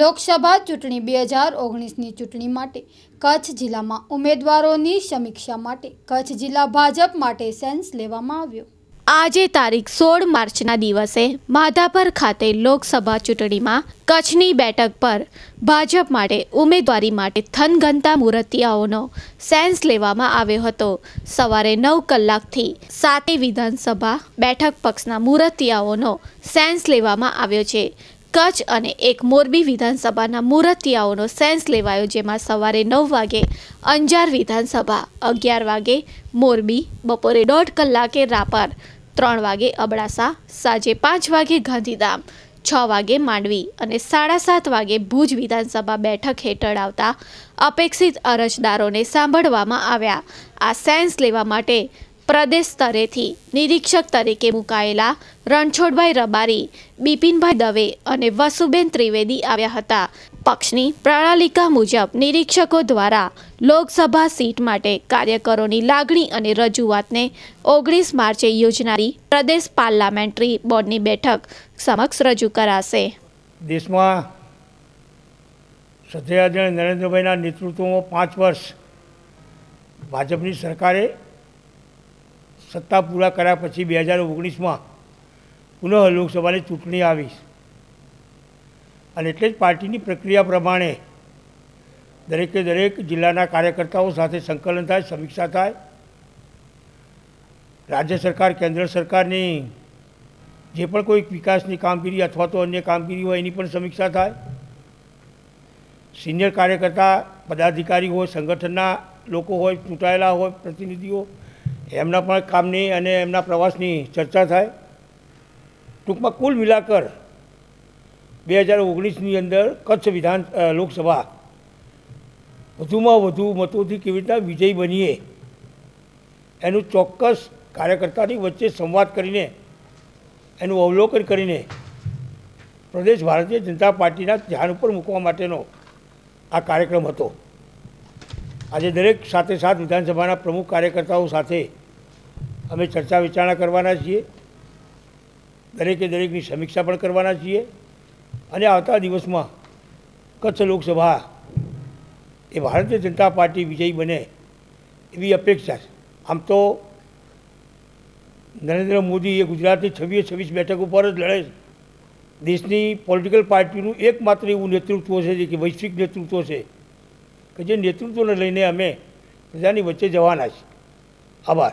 લોકસભા ચૂંટણી બે હજાર ઓગણીસની ચૂંટણી માટે, કચ્છ જિલ્લામાં ઉમેદવારોની સમીક્ષા માટે, કચ્છ જિલ્લા ભાજપ માટે સેન્સ લેવામાં આવ્યો. આજે તારીખ સોળ માર્ચના દિવસે માધાપર ખાતે લોકસભા ચૂંટણીમાં કચ્છની બેઠક પર ભાજપ માટે ઉમેદવારી માટે થનગનતા મૂર્તિયાઓનો સેન્સ લેવામાં આવ્યો હતો. સવારે નવ કલાકથી સાતે વિધાનસભા બેઠક પક્ષના મૂર્તિયાઓનો સેન્સ લેવામાં આવ્યો છે. કચ્છ અને એક મોરબી વિધાનસભાના મુરતિયાઓનો સેન્સ લેવાયો, જેમાં સવારે નવ વાગે અંજાર વિધાનસભા, અગિયાર વાગે મોરબી, બપોરે દોઢ કલાકે રાપર, ત્રણ વાગે અબડાસા, સાંજે પાંચ વાગે ગાંધીધામ, છ વાગે માંડવી અને સાડા સાત વાગે ભુજ વિધાનસભા બેઠક હેઠળ આવતા અપેક્ષિત અરજદારોને સાંભળવામાં આવ્યા. આ સેન્સ લેવા માટે પ્રદેશ સ્તરેથી નિરીક્ષક તરીકે મુકાયેલા રણછોડભાઈ રબારી, બિપિનભાઈ દવે અને વસુબેન ત્રિવેદી આવ્યા હતા. પક્ષની પ્રણાલિકા મુજબ નિરીક્ષકો દ્વારા લોકસભા સીટ માટે કાર્યકરોની લાગણી અને રજૂઆતને ઓગણીસ માર્ચે યોજનારી પ્રદેશ પાર્લામેન્ટરી બોર્ડની બેઠક સમક્ષ રજૂ કરાશે. દેશમાં શ્રદ્ધેયાજન નરેન્દ્રભાઈના નેતૃત્વમાં પાંચ વર્ષ ભાજપની સરકારે સત્તા પૂરા કર્યા પછી બે હજાર ઓગણીસમાં પુનઃ લોકસભાની ચૂંટણી આવીશ. અને એટલે જ પાર્ટીની પ્રક્રિયા પ્રમાણે દરેકે દરેક જિલ્લાના કાર્યકર્તાઓ સાથે સંકલન થાય, સમીક્ષા થાય. રાજ્ય સરકાર, કેન્દ્ર સરકારની જે પણ કોઈ વિકાસની કામગીરી અથવા તો અન્ય કામગીરી હોય એની પણ સમીક્ષા થાય. સિનિયર કાર્યકર્તા, પદાધિકારી હોય, સંગઠનના લોકો હોય, ચૂંટાયેલા હોય, પ્રતિનિધિઓ એમના પણ કામની અને એમના પ્રવાસની ચર્ચા થાય. ટૂંકમાં કુલ મિલાકર બે હજાર ઓગણીસની અંદર કચ્છ વિધાન લોકસભા વધુમાં વધુ મતોથી કેવી રીતના વિજયી બનીએ, એનું ચોક્કસ કાર્યકર્તાની વચ્ચે સંવાદ કરીને, એનું અવલોકન કરીને પ્રદેશ ભારતીય જનતા પાર્ટીના ધ્યાન ઉપર મૂકવા માટેનો આ કાર્યક્રમ હતો. આજે દરેક સાથે સાથ વિધાનસભાના પ્રમુખ કાર્યકર્તાઓ સાથે અમે ચર્ચા વિચારણા કરવાના છીએ. દરેકે દરેકની સમીક્ષા પણ કરવાના છીએ. અને આવતા દિવસમાં કચ્છ લોકસભા એ ભારતીય જનતા પાર્ટી વિજયી બને એવી અપેક્ષા છે. આમ તો નરેન્દ્ર મોદી એ ગુજરાતની છવ્વીસ છવ્વીસ બેઠક ઉપર જ લડે છે. દેશની પોલિટિકલ પાર્ટીનું એકમાત્ર એવું નેતૃત્વ છે કે વૈશ્વિક નેતૃત્વ છે, કે જે નેતૃત્વને લઈને અમે પ્રજાની વચ્ચે જવાના છીએ. આભાર.